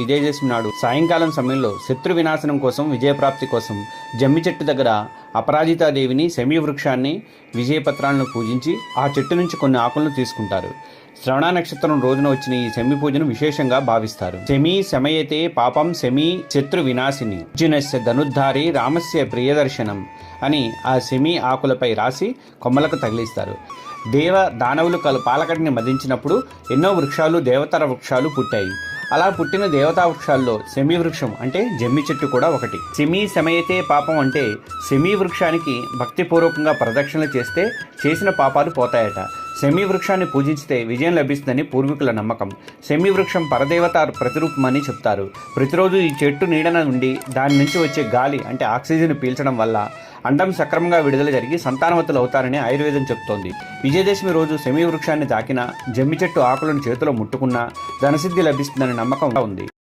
విజయదశమి నాడు సాయంకాలం సమయంలో శత్రు వినాశనం కోసం విజయప్రాప్తి కోసం జమ్మి చెట్టు దగ్గర అపరాజితాదేవిని శమీ వృక్షాన్ని విజయపత్రాలను పూజించి ఆ చెట్టు నుంచి కొన్ని ఆకులను తీసుకుంటారు. శ్రవణ నక్షత్రం రోజున వచ్చిన ఈ శమి పూజను విశేషంగా భావిస్తారు. శమి శమయతే పాపం శమి శత్రు వినాశిని. అర్జునస్య ధనుద్ధారి రామస్య ప్రియదర్శనం అని ఆ శమి ఆకులపై రాసి కొమ్మలకు తగిలిస్తారు. దేవ దానవులు కలు పాలకటిని మదించినప్పుడు ఎన్నో వృక్షాలు దేవతర వృక్షాలు పుట్టాయి. అలా పుట్టిన దేవతా వృక్షాల్లో సెమీ వృక్షం అంటే జమ్మి చెట్టు కూడా ఒకటి. సెమీ సమయతే పాపం అంటే సెమీ వృక్షానికి భక్తిపూర్వకంగా ప్రదక్షిణలు చేస్తే చేసిన పాపాలు పోతాయట. సెమీ వృక్షాన్ని పూజించితే విజయం లభిస్తుందని పూర్వీకుల నమ్మకం. సెమీ వృక్షం పరదేవత ప్రతిరూపమని చెప్తారు. ప్రతిరోజు ఈ చెట్టు నీడన ఉండి దాని నుంచి వచ్చే గాలి అంటే ఆక్సిజన్ పీల్చడం వల్ల అండం సక్రమంగా విడుదల జరిగి సంతానవతులు అవుతారని ఆయుర్వేదం చెబుతోంది విజయదశమి రోజు సెమీ వృక్షాన్ని తాకినా జమ్మి చెట్టు ఆకులను చేతిలో ముట్టుకున్నా ధనసిద్ధి లభిస్తుందనే నమ్మకం ఉంది.